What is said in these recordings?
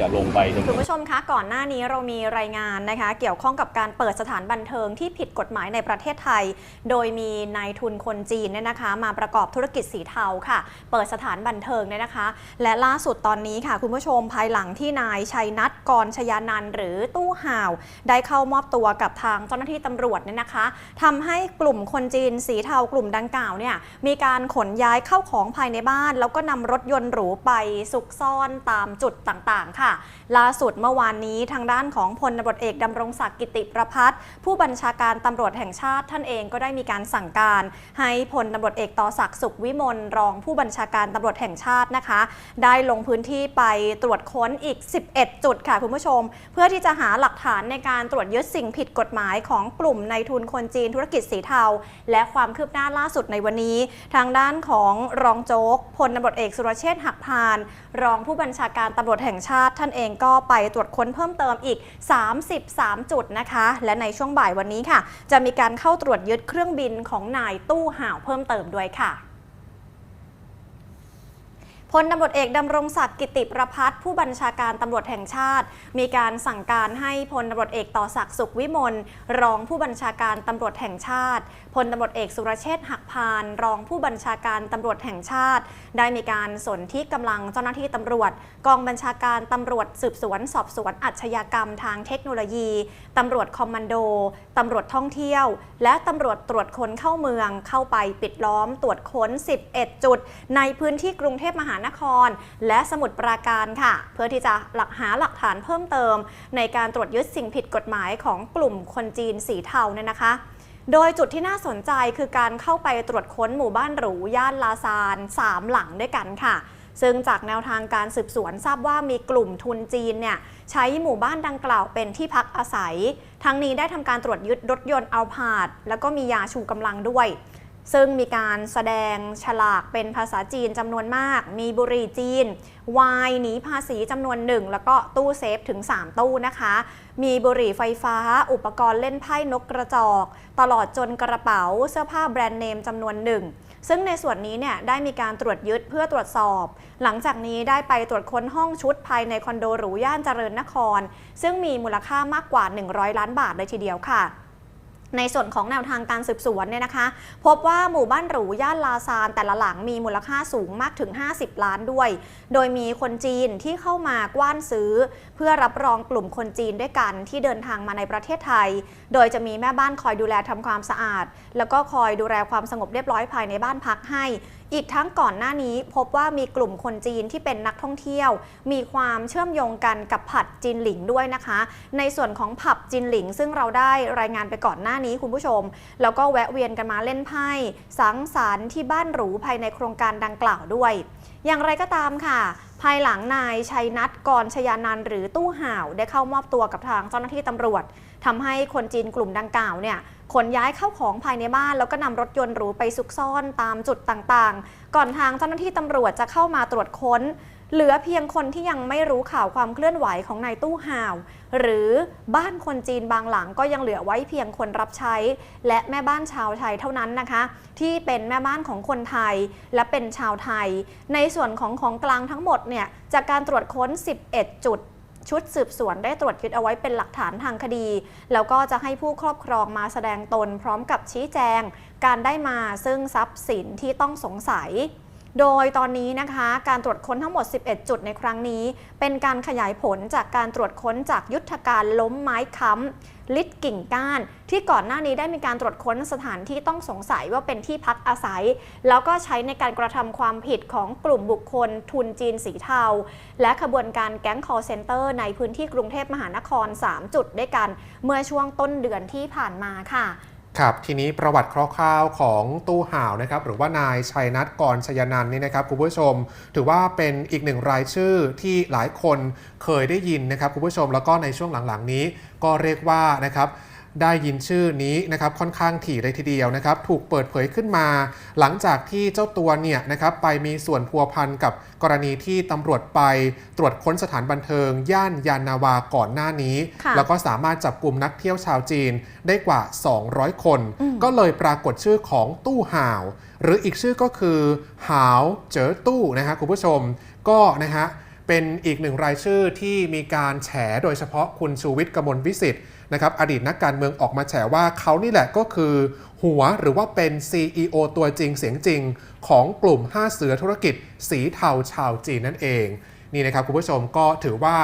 จะลงไปคุณผู้ชมคะก่อนหน้านี้เรามีรายงานนะคะเกี่ยวข้องกับการเปิดสถานบันเทิงที่ผิดกฎหมายในประเทศไทย โดยมีนายทุนคนจีนเนี่ยนะคะ มาประกอบธุรกิจสีเทาค่ะ เปิดสถานบันเทิงเนี่ยนะคะ และล่าสุดตอนนี้ค่ะคุณผู้ชมภายหลังที่นายชัยนัทกรชยานันหรือตู้ห่าว ได้เข้ามอบตัวกับทางเจ้าหน้าที่ตำรวจเนี่ยนะคะทำให้กลุ่มคนจีนสีเทากลุ่มดังกล่าวเนี่ยมีการขนย้ายเข้าของภายในบ้าน แล้วก็นำรถยนต์หรูไปซุกซ่อนตามจุดต่างๆค่ะล่าสุดเมื่อวานนี้ทางด้านของพลตำรวจเอกดำรงศักดิ์กิติประพัฒน์ผู้บัญชาการตำรวจแห่งชาติท่านเองก็ได้มีการสั่งการ ให้พลตำรวจเอกต่อศักดิ์สุขวิมลรองผู้บัญชาการตำรวจแห่งชาตินะคะ ได้ลงพื้นที่ไปตรวจค้นอีก 11 จุดค่ะคุณผู้ชม เพื่อที่จะหาหลักฐานในการตรวจยึดสิ่งผิดกฎหมายของกลุ่มในทุนคนจีนธุรกิจสีเทา และความคืบหน้าล่าสุดในวันนี้ ทางด้านของรองโจ๊กพลตำรวจเอกสุรเชษฐ์หักพาน รองผู้บัญชาการตำรวจแห่งชาติท่านเองก็ไปตรวจค้นเพิ่มเติมอีก 33 จุดนะคะ และในช่วงบ่ายวันนี้ค่ะ จะมีการเข้าตรวจยึดเครื่องบินของนายตู้ห่าวเพิ่มเติมด้วยค่ะ พลตำรวจเอกดำรงศักดิ์กิติประพัฒน์ผู้บัญชาการตำรวจแห่งชาติ มีการสั่งการให้พลตำรวจเอกต่อศักดิ์สุขวิมลรองผู้บัญชาการตำรวจแห่งชาติพลตำรวจเอกสุรเชษฐ์หักพานรองผู้บัญชาการตำรวจแห่งชาติ ได้มีการสนที่กำลังเจ้าหน้าที่ตำรวจ กองบัญชาการตำรวจสืบสวน สอบสวนอาชญากรรมทางเทคโนโลยีตำรวจคอมมานโดตำรวจท่องเที่ยว และตำรวจตรวจคนเข้าเมืองเข้าไปปิดล้อมตรวจค้น 11 จุด ในพื้นที่กรุงเทพมหานคร และสมุทรปราการค่ะ เพื่อที่จะหลักหาหลักฐานเพิ่มเติม ในการตรวจยึดสิ่งผิดกฎหมายของกลุ่มคนจีนสีเทาเนี่ยนะคะโดยจุดที่น่าสนใจคือการเข้าไปตรวจค้นหมู่บ้านหรู ย่านลาซานสามหลังด้วยกันค่ะ ซึ่งจากแนวทางการสืบสวนทราบว่ามีกลุ่มทุนจีนเนี่ยใช้หมู่บ้านดังกล่าวเป็นที่พักอาศัย ทั้งนี้ได้ทำการตรวจยึดรถยนต์อัลพาด แล้วก็มียาชูกำลังด้วย ซึ่งมีการแสดงฉลากเป็นภาษาจีนจำนวนมาก มีบุหรี่จีน วายหนีภาษีจำนวนหนึ่ง แล้วก็ตู้เซฟถึง 3 ตู้นะคะ มีบุหรี่ไฟฟ้า อุปกรณ์เล่นไพ่นกกระจอก ตลอดจนกระเป๋า เสื้อผ้าแบรนด์เนมจำนวนหนึ่ง ซึ่งในส่วนนี้เนี่ยได้มีการตรวจยึดเพื่อตรวจสอบ หลังจากนี้ได้ไปตรวจค้นห้องชุดภายในคอนโดหรูย่านเจริญนคร ซึ่งมีมูลค่ามากกว่า 100 ล้านบาทเลยทีเดียวค่ะ ในส่วนของแนวทางการสืบสวนเนี่ยนะคะ พบว่าหมู่บ้านหรูย่านลาซานแต่ละหลังมีมูลค่าสูงมากถึง 50 ล้านด้วย โดยมีคนจีนที่เข้ามากว้านซื้อ เพื่อรับรองกลุ่มคนจีนด้วยกันที่เดินทางมาในประเทศไทย โดยจะมีแม่บ้านคอยดูแลทำความสะอาด แล้วก็คอยดูแลความสงบเรียบร้อยภายในบ้านพักให้ อีกทั้งก่อนหน้านี้พบว่ามีกลุ่มคนจีนที่เป็นนักท่องเที่ยว มีความเชื่อมโยงกันกับผับจินหลิงด้วยนะคะ ในส่วนของผับจินหลิง ซึ่งเราได้รายงานไปก่อนหน้านี้คุณผู้ชม แล้วก็แวะเวียนกันมาเล่นไพ่สังสรรค์ที่บ้านหรูภายในโครงการดังกล่าวด้วย อย่างไรก็ตามค่ะ ภายหลังนายชัยนัทกรชยานันหรือตู้ห่าว ได้เข้ามอบตัวกับทางเจ้าหน้าที่ตำรวจทำให้คนจีนกลุ่มดังกล่าวเนี่ยขนย้ายเข้าของภายในบ้าน แล้วก็นำรถยนต์หรูไปซุกซ่อนตามจุดต่างๆ ก่อนทางเจ้าหน้าที่ตำรวจจะเข้ามาตรวจค้น เหลือเพียงคนที่ยังไม่รู้ข่าวความเคลื่อนไหวของนายตู้ห่าว หรือบ้านคนจีนบางหลังก็ยังเหลือไว้เพียงคนรับใช้ และแม่บ้านชาวไทยเท่านั้นนะคะ ที่เป็นแม่บ้านของคนไทยและเป็นชาวไทย ในส่วนของของกลางทั้งหมดเนี่ยจากการตรวจค้น 11 จุดชุดสืบสวนได้ตรวจยึดเอาไว้เป็นหลักฐานทางคดี แล้วก็จะให้ผู้ครอบครองมาแสดงตนพร้อมกับชี้แจง การได้มาซึ่งทรัพย์สินที่ต้องสงสัย โดยตอนนี้นะคะการตรวจค้นทั้งหมด 11 จุดในครั้งนี้ เป็นการขยายผลจากการตรวจค้นจากยุทธการล้มไม้ค้ำลิดกิ่งก้าน ที่ก่อนหน้านี้ได้มีการตรวจค้นสถานที่ต้องสงสัยว่าเป็นที่พักอาศัย แล้วก็ใช้ในการกระทำความผิดของกลุ่มบุคคล ทุนจีนสีเทา และขบวนการแก๊ง call center ในพื้นที่กรุงเทพมหานคร 3 จุดด้วยกัน เมื่อช่วงต้นเดือนที่ผ่านมาค่ะ ครับทีนี้ประวัติคร่าวๆของตู้ห่าวนะครับหรือว่านายชัยนัทกรชยนันนี่นะครับคุณผู้ชม ถือว่าเป็นอีกหนึ่งรายชื่อที่หลายคนเคยได้ยินนะครับคุณผู้ชมแล้วก็ในช่วงหลังๆนี้ก็เรียกว่านะครับ ได้ยินชื่อนี้นะครับค่อนข้างถี่เลยทีเดียวนะครับถูกเปิดเผยขึ้นมา หลังจากที่เจ้าตัวเนี่ยนะครับไปมีส่วนพัวพันกับกรณีที่ตำรวจไปตรวจค้นสถานบันเทิง ย่านยานนาวาก่อนหน้านี้ค่ะแล้วก็สามารถจับกลุ่มนักเที่ยวชาวจีนได้กว่า 200 คนอืมก็เลยปรากฏชื่อของตู้ห่าว หรืออีกชื่อก็คือหาวเจอตู้นะฮะคุณผู้ชมก็นะฮะ เป็นอีกหนึ่งรายชื่อที่มีการแฉโดยเฉพาะคุณชูวิทย์กมลวิสิทธิ์นะครับอดีตนักการเมืองออกมาแฉว่าเขานี่แหละก็คือ หัวหรือว่าเป็น CEO ตัวจริงเสียงจริง ของกลุ่ม 5 เสือธุรกิจสีเทาชาวจีนนั่นเอง นี่นะครับคุณผู้ชมก็ถือว่า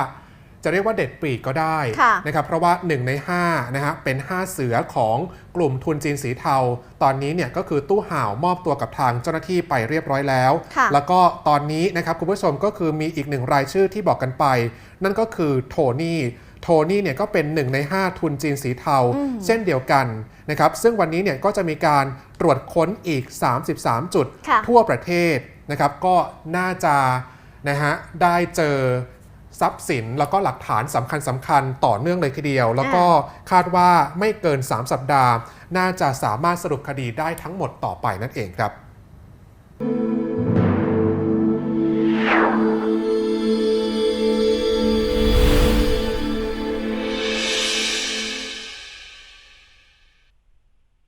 จะเรียกว่าเด็ดปรีกก็ได้ค่ะนะครับเพราะว่า 1 ใน5นะฮะเป็น 5 เสือของกลุ่มทุนจีนสีเทา ตอนนี้เนี่ยก็คือตู้ห่าวมอบตัวกับทางเจ้าหน้าที่ไปเรียบร้อยแล้วค่ะแล้วก็ตอนนี้นะครับคุณผู้ชมก็คือมีอีกหนึ่งรายชื่อที่บอกกันไป นั่นก็คือโทนี่โทนี่เนี่ยก็เป็น 1 ใน 5 ทุนจีนสีเทา เช่นเดียวกันนะครับซึ่งวันนี้เนี่ยก็จะมีการตรวจค้นอีก 33 จุดค่ะทั่วประเทศนะครับก็น่าจะนะฮะได้เจอ ทรัพย์สินแล้วก็หลักฐานสำคัญสำคัญต่อเนื่องเลยทีเดียว แล้วก็คาดว่าไม่เกิน 3 สัปดาห์ น่าจะสามารถสรุปคดีได้ทั้งหมดต่อไปนั่นเองครับ